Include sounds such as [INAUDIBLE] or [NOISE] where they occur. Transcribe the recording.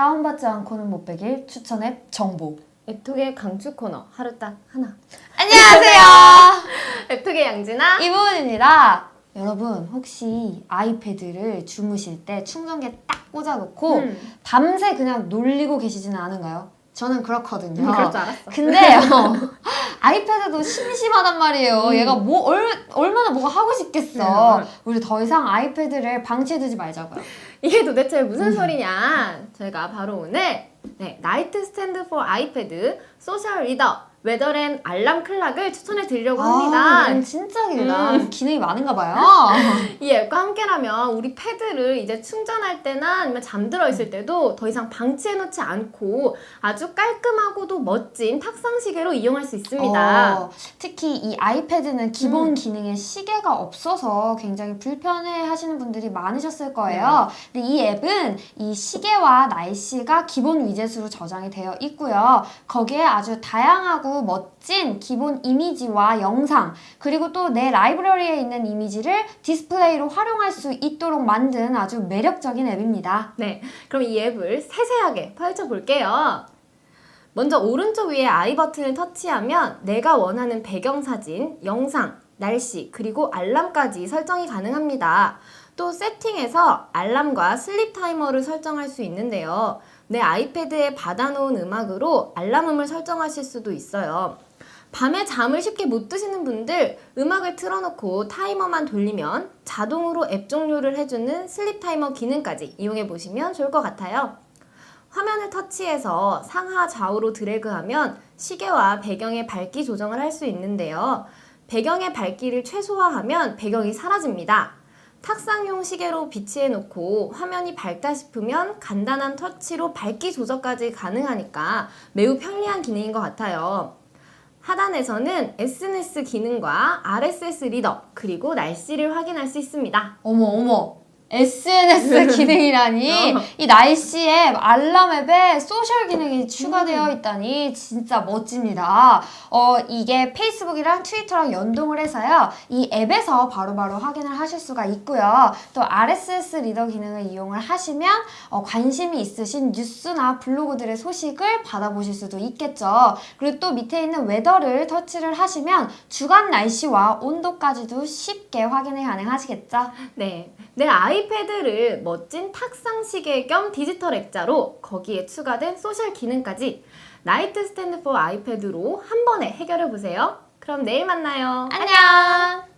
다운받지 않고는 못 빼길 추천 앱 정보. 앱톡의 강추 코너 하루 딱 하나. 안녕하세요. [LAUGHS] 앱톡의 양진아. 이부은입니다. 여러분 혹시 아이패드를 주무실 때 충전기에 딱 꽂아놓고 음. 밤새 그냥 놀리고 계시지는 않은가요? 저는 그렇거든요. 음, 그럴 줄 알았어. 근데요, [LAUGHS] 아이패드도 심심하단 말이에요. 음. 얘가 뭐, 얼, 얼마나 뭐가 하고 싶겠어. 음. 우리 더 이상 아이패드를 방치해두지 말자고요. 이게 도대체 무슨 소리냐? 저희가 바로 오늘 네, 나이트 스탠드 포 아이패드 소셜 리더 웨더랜 알람 클락을 추천해 드리려고 아, 합니다. 진짜 길다. 음. 기능이 많은가 봐요. [LAUGHS] 이 앱과 함께라면 우리 패드를 이제 충전할 때나 아니면 잠들어 있을 때도 더 이상 방치해 놓지 않고 아주 깔끔하고도 멋진 탁상 시계로 이용할 수 있습니다. 어, 특히 이 아이패드는 기본 음. 기능에 시계가 없어서 굉장히 불편해 하시는 분들이 많으셨을 거예요. 근데 이 앱은 이 시계와 날씨가 기본 위젯으로 저장이 되어 있고요. 거기에 아주 다양하고 멋진 기본 이미지와 영상, 그리고 또 내 라이브러리에 있는 이미지를 디스플레이로 활용할 수 있도록 만든 아주 매력적인 앱입니다. 네, 그럼 이 앱을 세세하게 펼쳐 볼게요. 먼저 오른쪽 위에 아이 버튼을 터치하면 내가 원하는 배경 사진, 영상, 날씨, 그리고 알람까지 설정이 가능합니다. 또 세팅에서 알람과 슬립 타이머를 설정할 수 있는데요. 내 아이패드에 받아놓은 음악으로 알람음을 설정하실 수도 있어요. 밤에 잠을 쉽게 못 드시는 분들 음악을 틀어놓고 타이머만 돌리면 자동으로 앱 종료를 해주는 슬립 타이머 기능까지 이용해 보시면 좋을 것 같아요. 화면을 터치해서 상하 좌우로 드래그하면 시계와 배경의 밝기 조정을 할 수 있는데요. 배경의 밝기를 최소화하면 배경이 사라집니다. 탁상용 시계로 비치해 놓고 화면이 밝다 싶으면 간단한 터치로 밝기 조절까지 가능하니까 매우 편리한 기능인 것 같아요. 하단에서는 SNS 기능과 RSS 리더, 그리고 날씨를 확인할 수 있습니다. 어머 어머 SNS [LAUGHS] 기능이라니 어. 이 날씨 앱 알람 앱에 소셜 기능이 추가되어 있다니 진짜 멋집니다. 어 이게 페이스북이랑 트위터랑 연동을 해서요 이 앱에서 바로 바로 확인을 하실 수가 있고요. 또 RSS 리더 기능을 이용을 하시면 어, 관심이 있으신 뉴스나 블로그들의 소식을 받아보실 수도 있겠죠. 그리고 또 밑에 있는 웨더를 터치를 하시면 주간 날씨와 온도까지도 쉽게 확인이 가능하시겠죠. 네. 내 아이패드를 멋진 탁상 시계 겸 디지털 액자로 거기에 추가된 소셜 기능까지 나이트 스탠드 포 아이패드로 한 번에 해결해 보세요. 그럼 내일 만나요. 안녕!